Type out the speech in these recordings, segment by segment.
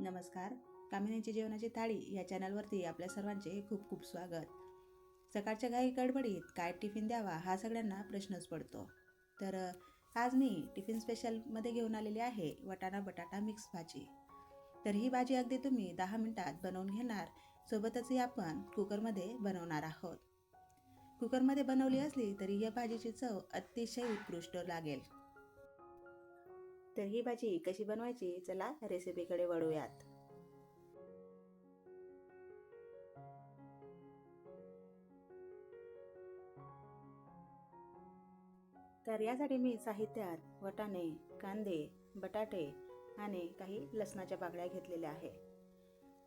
नमस्कार. कामिनीची जेवणाची थाळी या चॅनलवरती आपल्या सर्वांचे खूप खूप स्वागत. सकाळच्या घाई गडबडीत काय टिफिन द्यावा हा सगळ्यांना प्रश्नच पडतो. तर आज मी टिफिन स्पेशलमध्ये घेऊन आलेली आहे वटाणा बटाटा मिक्स भाजी. तर ही भाजी अगदी तुम्ही दहा मिनटात बनवून घेणार. सोबतच ही आपण कुकरमध्ये बनवणार आहोत. कुकरमध्ये बनवली असली तरी या भाजीची चव अतिशय उत्कृष्ट लागेल. तर ही भाजी कशी बनवायची चला रेसिपीकडे वळूयात. तर यासाठी मी साहित्यात वटाणे कांदे बटाटे आणि काही लसणाच्या बागड्या घेतलेल्या आहे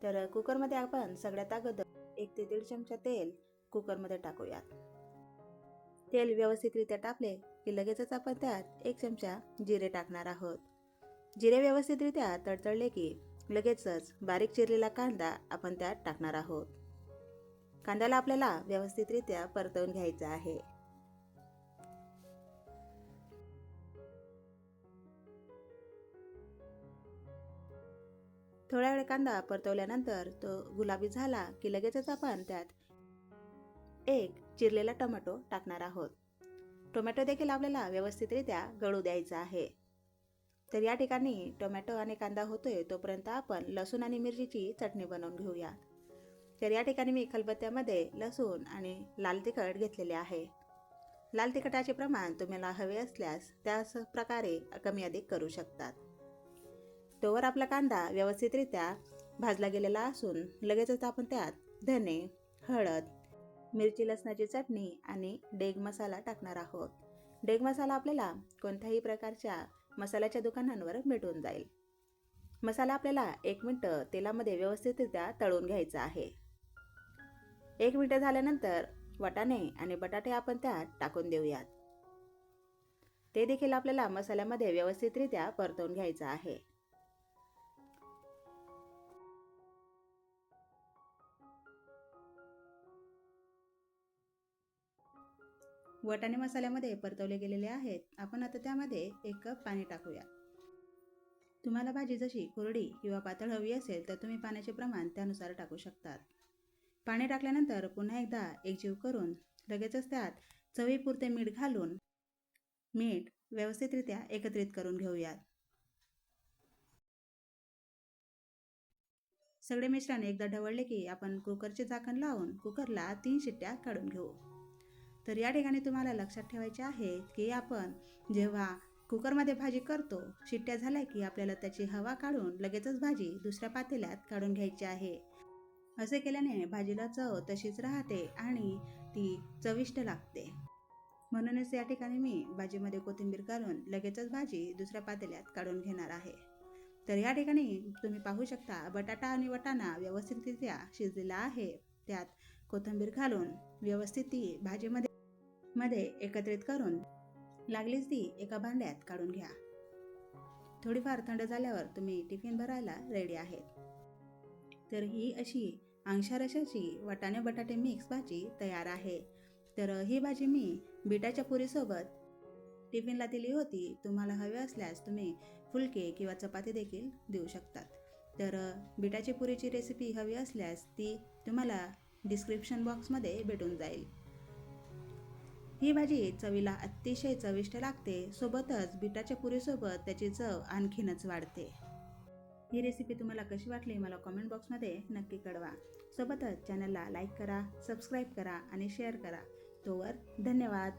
तर कुकरमध्ये आपण सगळ्यात अगोदर एक ते दीड चमचा तेल कुकरमध्ये टाकूयात. तेल व्यवस्थितरित्या टाकले की लगेचच आपण त्यात एक चमचा जिरे टाकणार आहोत. जिरे व्यवस्थितरित्या तडतडले की लगेचच बारीक चिरलेला कांदा आपण त्यात टाकणार आहोत. कांद्याला आपल्याला व्यवस्थितरित्या परतवून घ्यायचा आहे. थोड्या वेळ कांदा परतवल्यानंतर तो गुलाबी झाला की लगेचच आपण त्यात एक चिरलेला टोमॅटो टाकणार आहोत. टोमॅटो देखील आपल्याला व्यवस्थितरित्या गळू द्यायचा आहे. तर या ठिकाणी टोमॅटो आणि कांदा होतोय तोपर्यंत आपण लसूण आणि मिरचीची चटणी बनवून घेऊया तर या ठिकाणी मी खलबत्त्यामध्ये लसूण आणि लाल तिखट घेतलेले आहे. लाल तिखटाचे प्रमाण तुम्हाला हवे असल्यास त्याच प्रकारे कमी अधिक करू शकतात. तोवर आपला कांदा व्यवस्थितरित्या भाजला गेलेला असून लगेचच आपण त्यात धने हळद मिरची लसणाची चटणी आणि डेग मसाला टाकणार आहोत. डेग मसाला आपल्याला कोणत्याही प्रकारच्या मसाल्याच्या दुकानांवर भेटून जाईल. मसाला आपल्याला एक मिनटं तेलामध्ये व्यवस्थितरित्या तळून घ्यायचा आहे. एक मिनटं झाल्यानंतर वाटाणे आणि बटाटे आपण त्यात टाकून देऊयात. ते देखील आपल्याला मसाल्यामध्ये व्यवस्थितरित्या परतवून घ्यायचं आहे. वटाणे मसाल्यामध्ये परतवले गेलेले आहेत. आपण आता त्यामध्ये एक कप पाणी टाकूया. तुम्हाला भाजी जशी कोरडी किंवा पातळ हवी असेल तर तुम्ही पाण्याचे प्रमाण त्यानुसार टाकू शकतात. पाणी टाकल्यानंतर पुन्हा एकदा एकजीव करून लगेचच त्यात चवीपुरते मीठ घालून मीठ व्यवस्थितरित्या एकत्रित करून घेऊयात. सगळे मिश्रण एकदा ढवळले की आपण कुकरचे झाकण लावून कुकरला तीन शिट्ट्या काढून घेऊ. तर या ठिकाणी तुम्हाला लक्षात ठेवायचे आहे की आपण जेव्हा कुकरमध्ये भाजी करतो शिट्ट्या झाल्या की आपल्याला त्याची हवा काढून लगेचच भाजी दुसऱ्या पातेल्यात काढून घ्यायची आहे. असे केल्याने भाजीला चव तशीच राहते आणि ती चविष्ट लागते. म्हणूनच या ठिकाणी मी भाजीमध्ये कोथिंबीर घालून लगेचच भाजी दुसऱ्या पातेल्यात काढून घेणार आहे. तर या ठिकाणी तुम्ही पाहू शकता बटाटा आणि वटाणा व्यवस्थितरित्या शिजलेला आहे. त्यात कोथिंबीर घालून व्यवस्थित ती भाजीमध्ये मध्ये एकत्रित करून लागलीच ती एका भांड्यात काढून घ्या. थोडीफार थंड झाल्यावर तुम्ही टिफिन भरायला रेडी आहेत. तर ही अशी अंशारशाची वाटाणे बटाटे मिक्स भाजी तयार आहे. तर ही भाजी मी बिटाच्या पुरीसोबत टिफिनला दिली होती. तुम्हाला हवे असल्यास तुम्ही फुलके किंवा चपाती देखील देऊ शकतात. तर बिटाची पुरीची रेसिपी हवी असल्यास ती तुम्हाला डिस्क्रिप्शन बॉक्समध्ये भेटून जाईल. ही भाजी चवीला अतिशय चविष्ट लागते. सोबतच बिटाच्या पुरीसोबत त्याची चव आणखीनच वाढते. ही रेसिपी तुम्हाला कशी वाटली मला कॉमेंट बॉक्समध्ये नक्की कळवा. सोबतच चॅनलला लाईक करा सबस्क्राईब करा आणि शेअर करा. तोवर धन्यवाद.